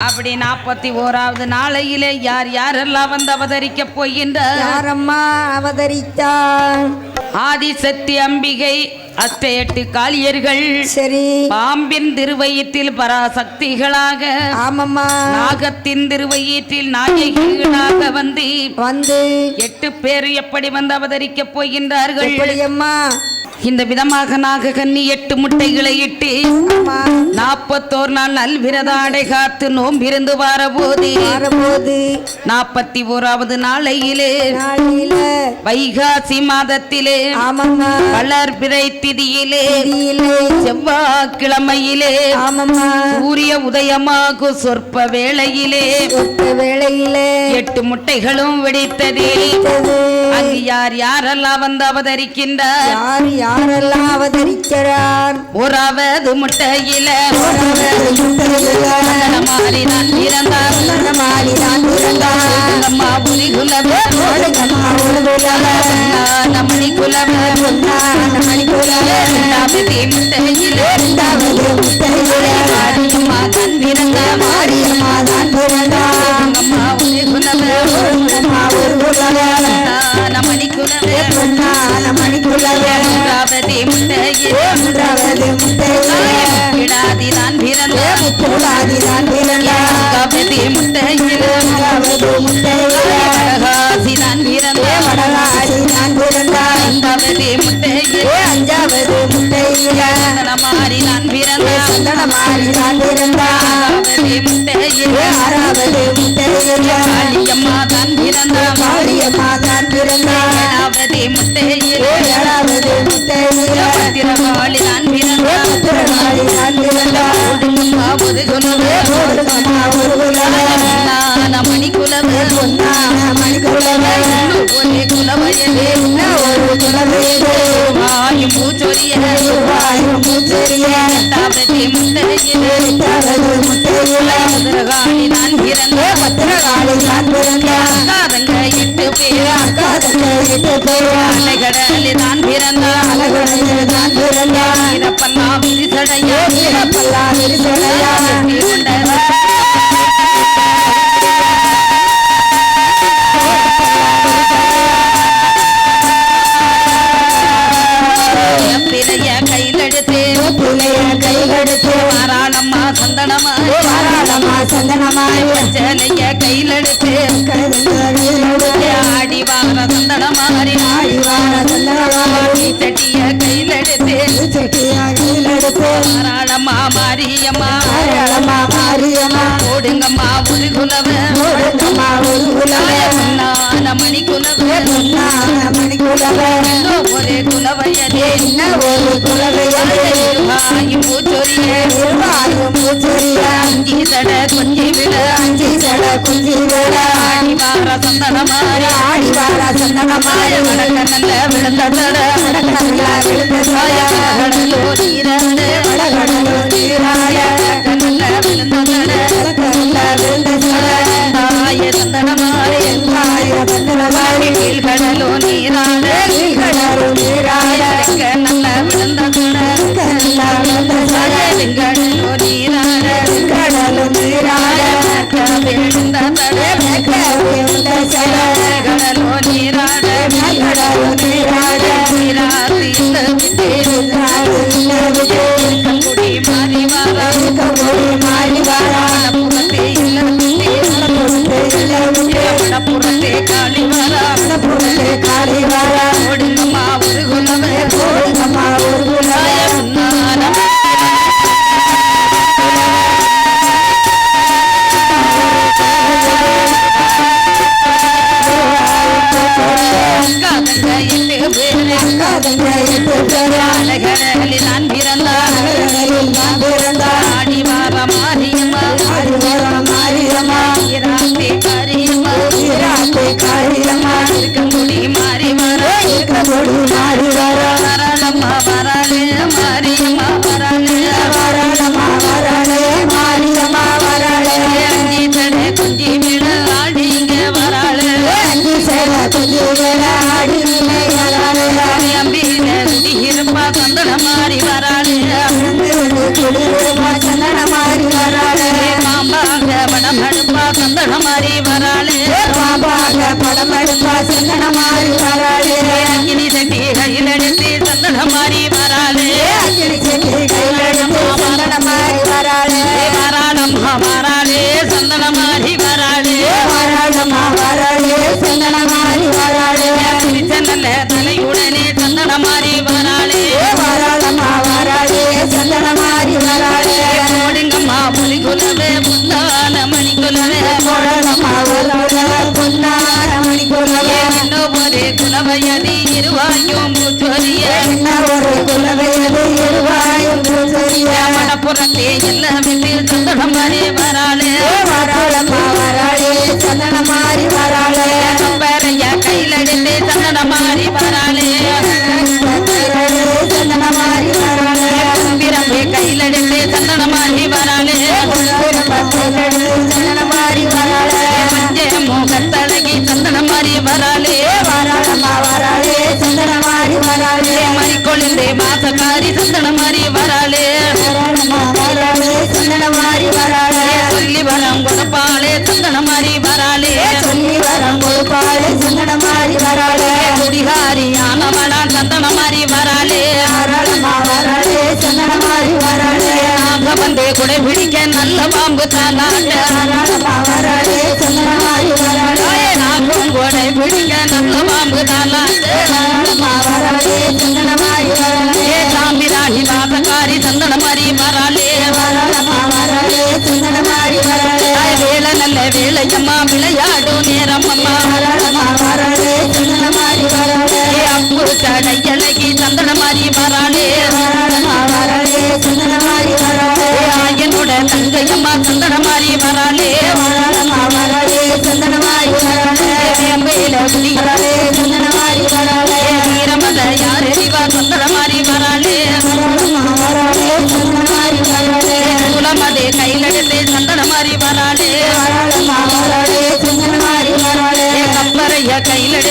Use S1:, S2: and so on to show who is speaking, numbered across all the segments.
S1: அப்படி நாற்பத்தி ஓராவது நாளையிலே யார் யாரெல்லாம் வந்து அவதரிக்க போகின்றார்?
S2: யாரம்மா அவதரித்தார்?
S1: ஆதிசக்தி அம்பிகை அஷ்ட எட்டு காளியர்கள்
S2: சரி.
S1: பாம்பின் திருவயிற்றில் பராசக்திகளாக
S2: ஆமாம்மா.
S1: நாகத்தின் திருவயிற்றில் நாயகிகளாக வந்து
S2: வந்து.
S1: எட்டு பேர் எப்படி வந்து அவதரிக்க போகின்றார்கள்?
S2: எப்படியம்மா?
S1: இந்த விதமாக நாககன்னி எட்டு முட்டைகளை இட்டு நாற்பத்தோர் நாள் நல்விரதாடை காத்து நோம்பிருந்து வாரபோது. நாற்பத்தி ஓராவது நாளையிலே வைகாசி மாதத்திலே வளர்பிறை திதியிலே செவ்வாய்க்கிழமையிலே சூரிய உதயமாகும் சொற்ப வேளையிலே
S2: வேளையிலே
S1: எட்டு முட்டைகளும் வெடித்ததே. அங்கு யார் யாரெல்லாம் வந்து அவதரிக்கின்றார்?
S2: யாரெல்லாம் அவதரிக்கிறார்?
S1: ஓராவது முட்டையில அம்மா மணி குலவே இரண்டாவது முட்டையிலே. மாரியம்மா தான் பிறந்தார் அம்மா புலிகுலவே மணி குலவே மூன்றாவது முட்டையிலே கிடாதி தான் பிறந்தார் நான்காவது முட்டையிலே கடகாசி தான் பிறந்தார் ஐந்தாவது முட்டையிலே
S2: அஞ்சாவது முட்டையில
S1: மாறி நான்
S2: சந்தனமாரி தான் பிறந்தார்
S1: ஆறாவது முட்டையிலே
S2: ஆறாவது முட்டையில.
S1: காளியம்மா தான் பிறந்தார்
S2: மாரியம்மா தான் பிறந்தார்
S1: ஏழாவது முட்டையிலே
S2: ஏழாவது முட்டையில.
S1: பத்திரகாளி தான் பிறந்தார்
S2: திருநாளி தான் பிறந்தார்
S1: குலவே
S2: குலவே
S1: மணி குலவே.
S2: பொன்னான மணிக்குலவே.
S1: ஒரே குலவயலே
S2: ஒரு குலவேது
S1: வாயும் பூச்சொரிய.
S2: வாயும் பூச்செறிய
S1: எட்டாவது முட்டையிலே.
S2: எட்டாவது முட்டையில.
S1: தான் பிறந்தார்.
S2: பத்திரகாளி
S1: அக்காதங்க எட்டு பேர்
S2: அக்கா தந்தை எட்டு
S1: இறப்பெல்லாம் விரிசடையா
S2: வீரப்பல்லா விரிசடையா
S1: மாரியம்மா
S2: தாராளமா மாரியம்மா
S1: ஓடுங்கம்மா ஒரு குலவ
S2: ஓடுங்கம்மா ஒரு குலவே
S1: நான மணி குலவ ஒரு குலவையதே
S2: என்ன ஒரு குலவையே
S1: வாயும் பூச்சொரிய.
S2: இருவாயும் பூச்செறிய
S1: அஞ்சி தட கொஞ்சி விட.
S2: அஞ்சி குஞ்சி விட.
S1: சந்தனமாய வார
S2: ஆடிவார சந்தனமாய்
S1: வடக்க நல்ல விழுந்த தட கடலோ நீரண்டு
S2: கடகடலோ நீராய
S1: கடலோ
S2: நீராய
S1: நீராத்தி குடி மாரியம்மா சந்தன வந்து குடை பிடிக்க நல்ல பாம்பு தானாட்ட
S2: வராளம்மா வராளே
S1: பிடிக்க நல்ல பாம்பு தானாட்ட
S2: சாமி ராணி சந்தன
S1: வாசக்காரி சந்தன மாதிரி வராளே.
S2: வராளம்மா மாறி வராளே
S1: வேலை நல்ல வேலையம்மா விளையாடும் நேரம் அம்மா. அம்பு தடை இலகி சந்தன
S2: மாறி வராளே.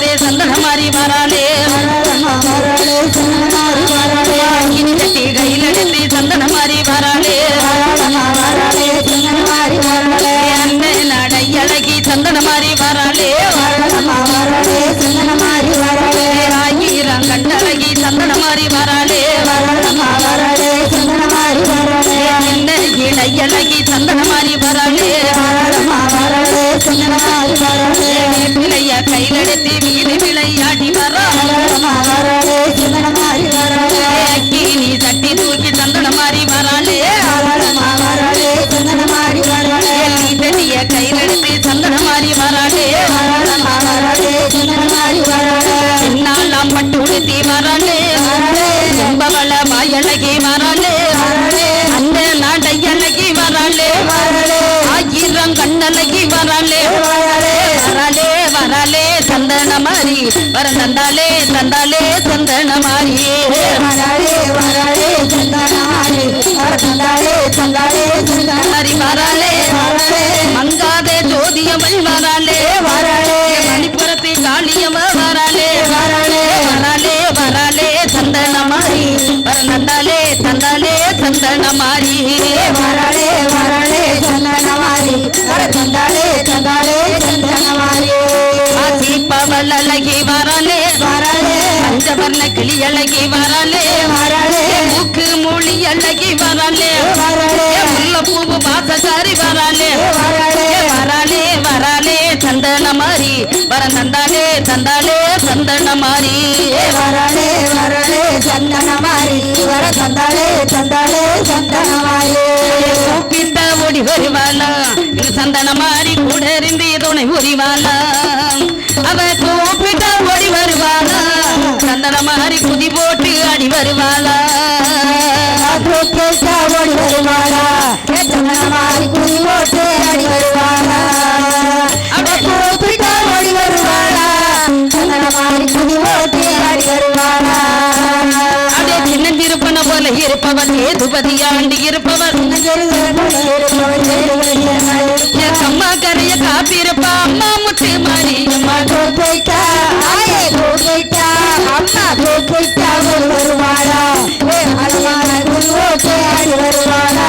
S1: கையிலெடுத்து சந்தன மாதிரி
S2: சந்தன மாறி வராளே
S1: இனி கட்டி கையிலெடுத்து சந்தன
S2: சந்தன மாறி வராளே
S1: சந்தன
S2: மாறி
S1: ஆயிரம் கண்டழகி சந்தன
S2: மாறி
S1: இளையழகி சந்தன
S2: சந்தன மாறி
S1: கையிலெடுத்து வீடு விளையாடி வரோம். மாதிரி வர தந்தாலே தந்தாலே சந்தன மாதிரி
S2: வராளே வராளே சந்தன மாறி வரதந்தாளே சந்தாளே சந்தன
S1: மாதிரி வராளே
S2: வராளே
S1: மங்காதே ஜோதியவள் வராளே
S2: வராளே
S1: மணிப்புறத்து காளியம்ம வராளே
S2: வராளே
S1: வராளே வராளே சந்தன மாதிரி வர தந்தாலே தந்தாலே சந்தன அழகி வராளே
S2: வராளே
S1: மூக்கு மொழி அழகி வராளே
S2: வராளே
S1: முல்லப்பூவு பாசக்காரி வராளே
S2: வராளே
S1: வராளே வராளே சந்தன மாதிரி வர தந்தாலே தந்தாலே சந்தன மாதிரி
S2: வராளே வராளே சந்தன மாறி வரதந்தாளே சந்தாளே சந்தன மாறி
S1: கூப்பிட்ட ஓடி வருவாளா? இது சந்தன மாதிரி கூட இருந்து துணை புரிவாளா? அவ கூப்பிட்ட அடி வருவாளா?
S2: கேட்டா ஓடி வருவாளா? சந்தன மாறி குடி போட்டு அடி வருவாளா? கூப்பிட்டா ஓடி வருவாளா? மாறி குடி போட்டு அடி வருவாளா?
S1: அப்படியே சின்னஞ்சிருப்பன போல இருப்பவர் ஏதுபதி ஆண்டி இருப்பவர். என் அம்மா கரைய காப்பிருப்பா அம்மா முட்டு மாறி. அம்மா கேட்காமல் வருவானா அனுமான குருவோக்கே ஆடி
S2: வருவானா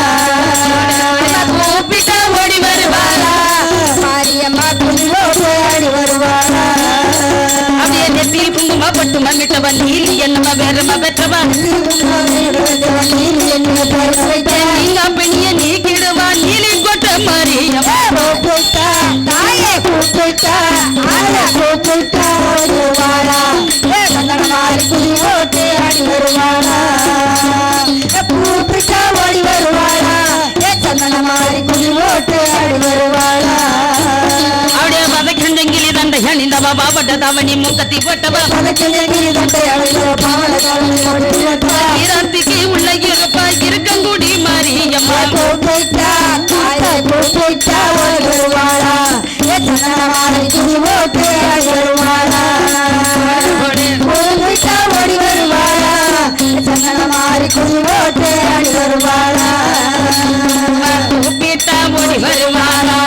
S2: கூப்பிட்டா ஓடி வருவானா நீலி
S1: கொட்ட மாரியம்மா தண்டை அணிந்தவ தவணி முக்கத்தி போட்டவ?
S2: பதக்கிழங்கிரி
S1: உள்ள இருப்பா இருக்கங்குடி மாரியம்மா.
S2: ஓடி வருவாளா? சந்தன மாறி குடி ஓட்டு அடி வருவாளா
S1: ஓடி வருவாளா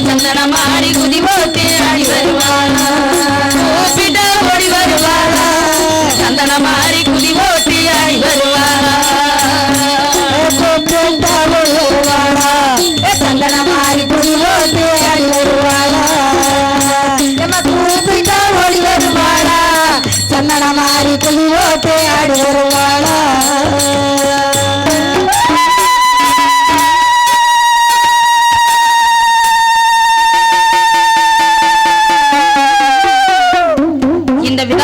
S1: சந்தன மாறி குதி சந்தன மாறி
S2: குடி வருவாளா?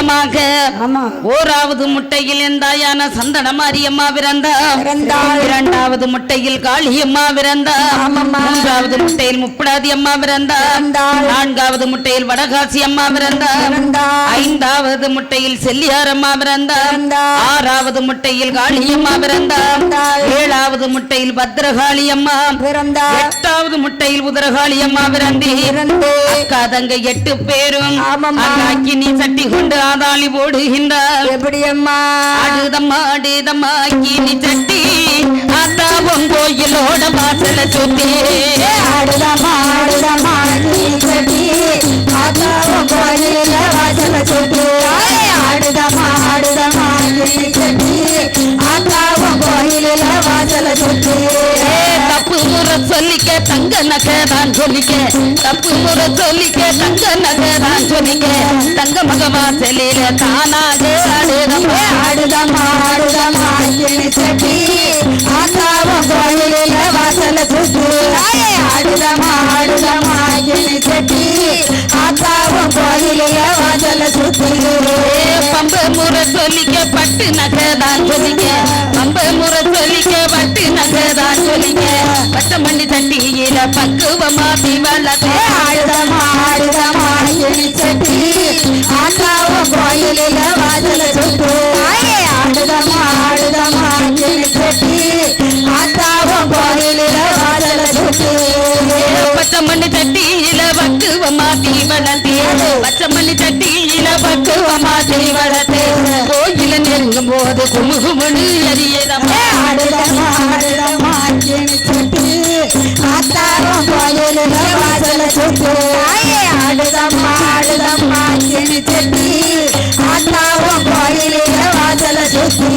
S2: ஆமா.
S1: ஓராவது முட்டையில் எந்தாயான சந்தன மாரியம்மா பிறந்தா.
S2: பிறந்தாள்.
S1: இரண்டாவது முட்டையில் காளியம்மா பிறந்தா.
S2: ஆமாம்மா.
S1: மூன்றாவது முட்டையில் முப்படாதி அம்மா பிறந்தா.
S2: பிறந்தாள்.
S1: நான்காவது முட்டையில் வடகாசி அம்மா பிறந்தா.
S2: பிறந்தாள்.
S1: ஐந்தாவது முட்டையில் செல்லியார் அம்மா பிறந்தா.
S2: பிறந்தாள்.
S1: ஆறாவது முட்டையில் காளியம்மா பிறந்தா.
S2: பிறந்தாள்.
S1: ஏழாவது முட்டையில் பத்ரகாளி அம்மா.
S2: பிறந்தாள்.
S1: எட்டாவது முட்டையில் உதரகாளி அம்மா பிறந்தி. அக்கா தங்க எட்டு பேரும். நீ சட்டி கொண்டு ஆதாளி போடுகின்றார்.
S2: எப்படி அம்மா
S1: ஆடுதம்மா ஆடுதம்மா கீனி சட்டி ஆத்தாவும் கோயிலோட வாசல சுத்தி.
S2: ஆடுதம்மா ஆடுதம்மா நீ கட்டி ஆத்தாவும் கோயில வாசல சுத்தி. ஆடுதம்மா ஆடுதம்மா நீ கட்டி ஆத்தாவும் கோயில வாசல சுத்தி.
S1: சொல்லிக்க தங்க நகதான் சொல்லிக்க. தப்பு முறை சொல்லிக்க தங்க நகதான் சொல்லிக்க. தங்க மக வாசலில தானாக ஆடுதம்மா
S2: ஆடுதம்மா நீ கட்டி ஆத்தாவும் கோயில வாசல சுத்தி கட்டி ஆத்தாவும் கோயில வாசல சுத்தி
S1: சொல்லிக்க பட்டு நகதான் சொல்லிக்க பம்ப முறை சொல்லிக்க பட்டு நகதான் சொல்லிக்க பச்சை மண்ணி தட்டியில பக்குவமா வளர்த்தே.
S2: ஆடுதமா ஆடுதமா எலி சட்டி. ஆத்தாவும் கோயிலில வாசல சுத்து ஆடுதமா ஆடுதமா எலி சட்டி. ஆத்தாவும் கோயிலில வாசல சுத்து
S1: பச்சை மண்ணி தட்டியில பக்குவமா வளர்த்தே. பச்சை மண்ணி தட்டியில பக்குவமா வளர்த்தே. கோயில நெருங்கும் போது குமுகுமணி அறியதம்மா
S2: ஆடுதமா ஆடுதமா எலி சட்டி ஆத்தாவும் கோயிலில வாசல சுத்து ஆடுதமா ஆடுதமா எலி சட்டி ஆத்தாவும் கோயிலில வாசல சுத்து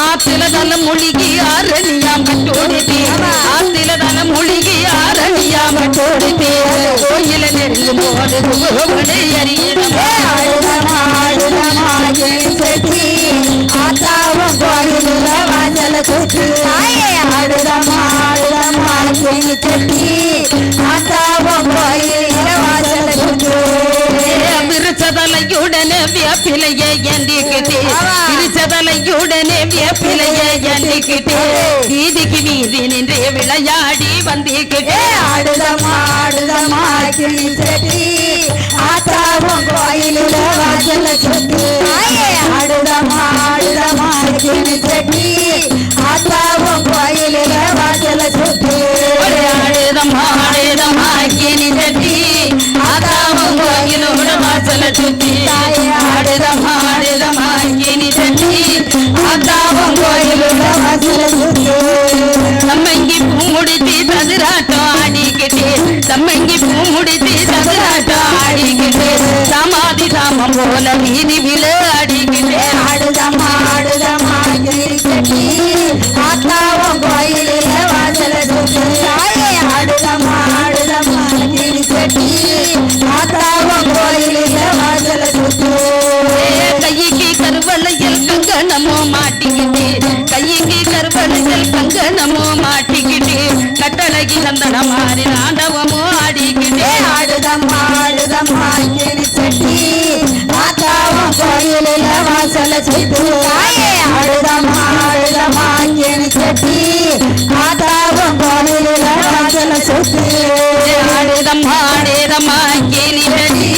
S1: ஆத்தில தன முழுகி ஆரணியாம் கட்டோடித்தே ஆத்தில கோயில போது குமுகுமணி அறியதம்மா
S2: ஆடுதமா ஆடுதமா ஆத்தாவும் கோயிலில வாசல ஆடுதமா ஆடுதமா ஆத்தாவும் வாசல சுத்து
S1: விருச்சதலையுடனே வியப்பிலையே எந்திக்கிட்டே விருச்சதலையுடனே வியப்பிலையே எந்திக்கிட்டே வீதிக்கு வீதி நின்று விளையாடி வந்திக்கிட்டே.
S2: ஆடுதமா ஆடுதமா கிளி செட்டி. ஆத்தாவும் கோயிலில வாசல சுத்து ஆடுதமா ஆடுதமா கிளி செட்டி. வாசல சுத்தி
S1: ஆடுதம்மா ஆடுதம்மா கிணி தட்டி ஆதாவும் கோயிலோட வாசல சுத்து தம்மங்கி பூ முடித்தி சதுராட்டம் ஆடிக்கிட்டே தம்மங்கி பூ முடித்தி அழகி சந்தன மாறி தாண்டவமோ ஆடிக்கிட்டே
S2: ஆடுதம்மா ஆடுதம்மா இங்கிரு சட்டி. மாத்தாவும் கோயிலில் வாசல செய்து. ஆடுதம்மா ஆடுதம்மா இங்கிரு சட்டி. மாத்தாவும் கோயிலில் வாசல செய்து.
S1: ஆடுதம்மா ஆடுதம்மா இங்கினி வெடி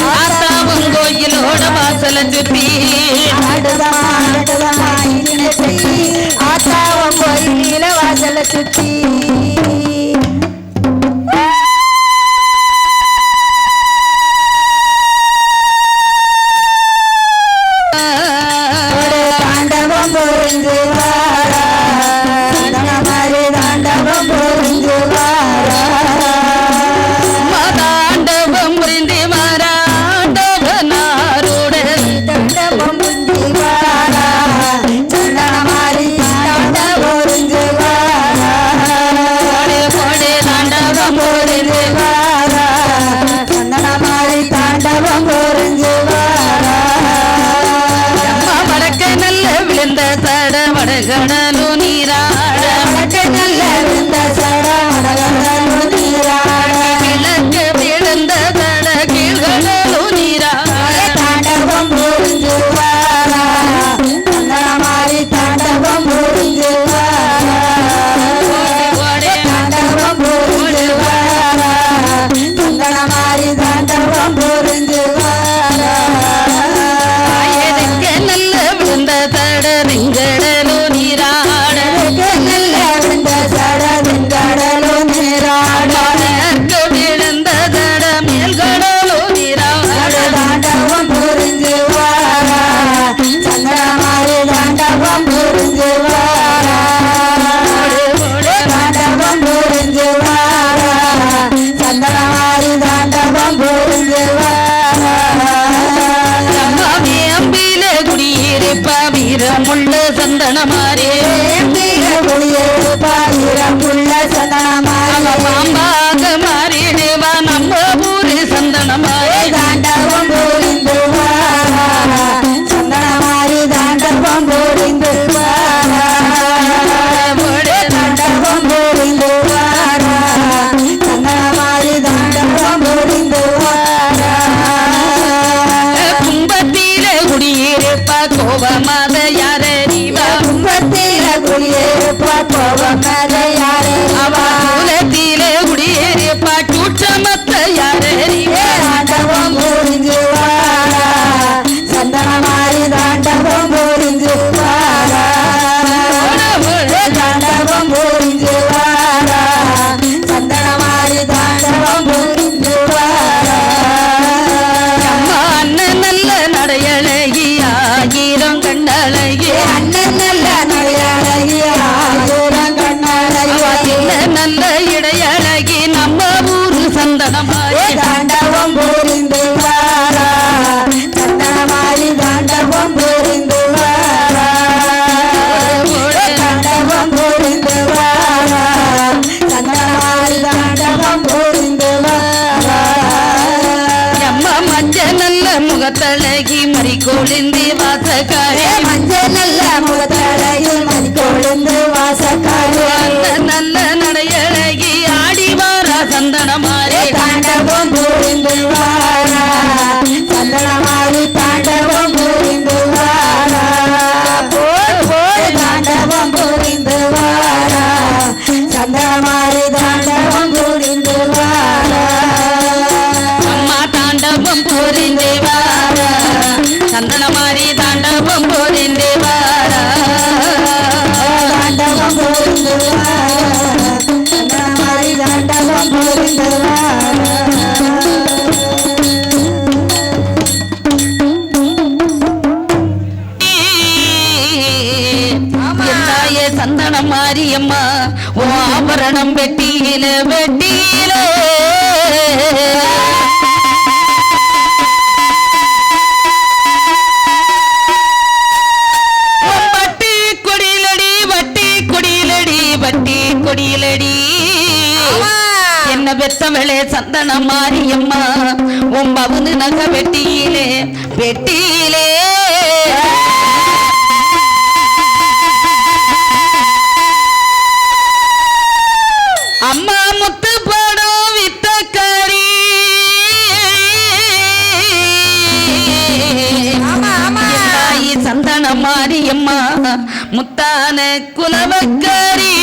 S1: மாத்தாவும் கோயிலோட வாசல சுத்தி.
S2: ஆடுதம்மா சுத்தி. சந்தன
S1: மாறே தெரிந்த பெத்தவளே சந்தன மாரியம்மா. உன் பவுனு நகை வெட்டியிலே வெட்டியிலே. அம்மா முத்து போடும் வித்தக்காரி சந்தன மாரியம்மா. முத்தான குலவக்காரி